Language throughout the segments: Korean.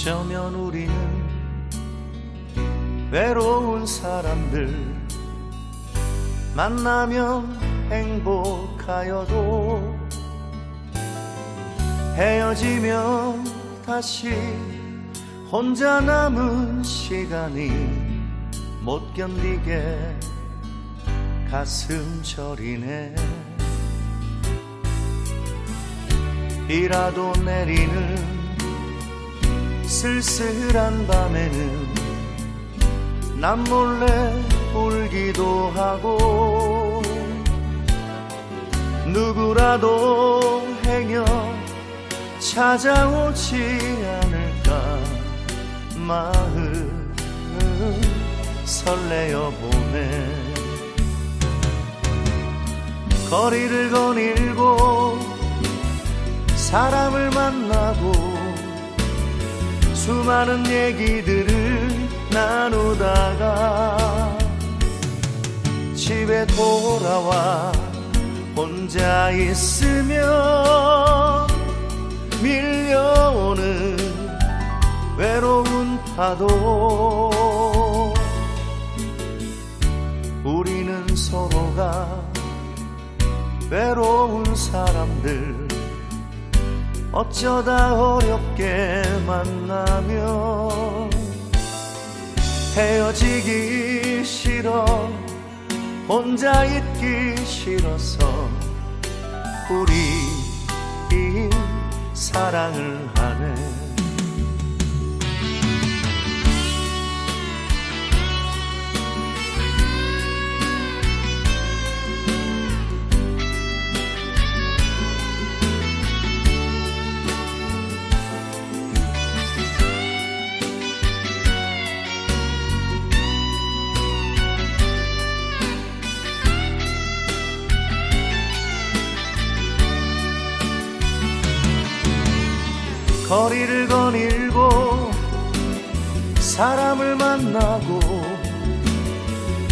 어쩌면 우리는 외로운 사람들 만나면 행복하여도 헤어지면 다시 혼자 남은 시간이 못 견디게 가슴 저리네. 비라도 내리는 쓸쓸한 밤에는 남 몰래 울기도 하고 누구라도 행여 찾아오지 않을까 마음 설레어 보네. 거리를 거닐고 사람을 만나고 수많은 얘기들을 나누다가 집에 돌아와 혼자 있으면 밀려오는 외로운 파도 우리는 서로가 외로운 사람들 어쩌다 어렵게 만나면 헤어지기 싫어 혼자 있기 싫어서 우리 이 사랑을 하네 거리를 거닐고 사람을 만나고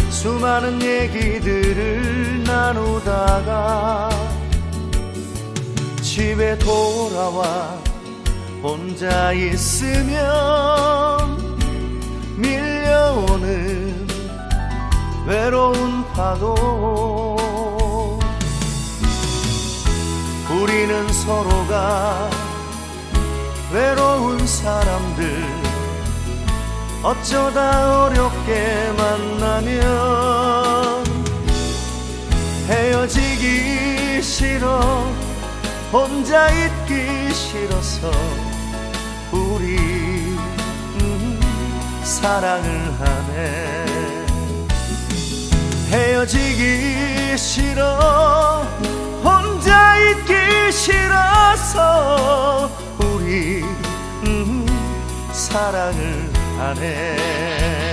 수많은 얘기들을 나누다가 집에 돌아와 혼자 있으면 밀려오는 외로운 파도. 우리는 서로가 외로운 사람들 어쩌다 어렵게 만나면 헤어지기 싫어 혼자 있기 싫어서 우리 음, 사랑을 하네. 헤어지기 싫어 사랑을 하네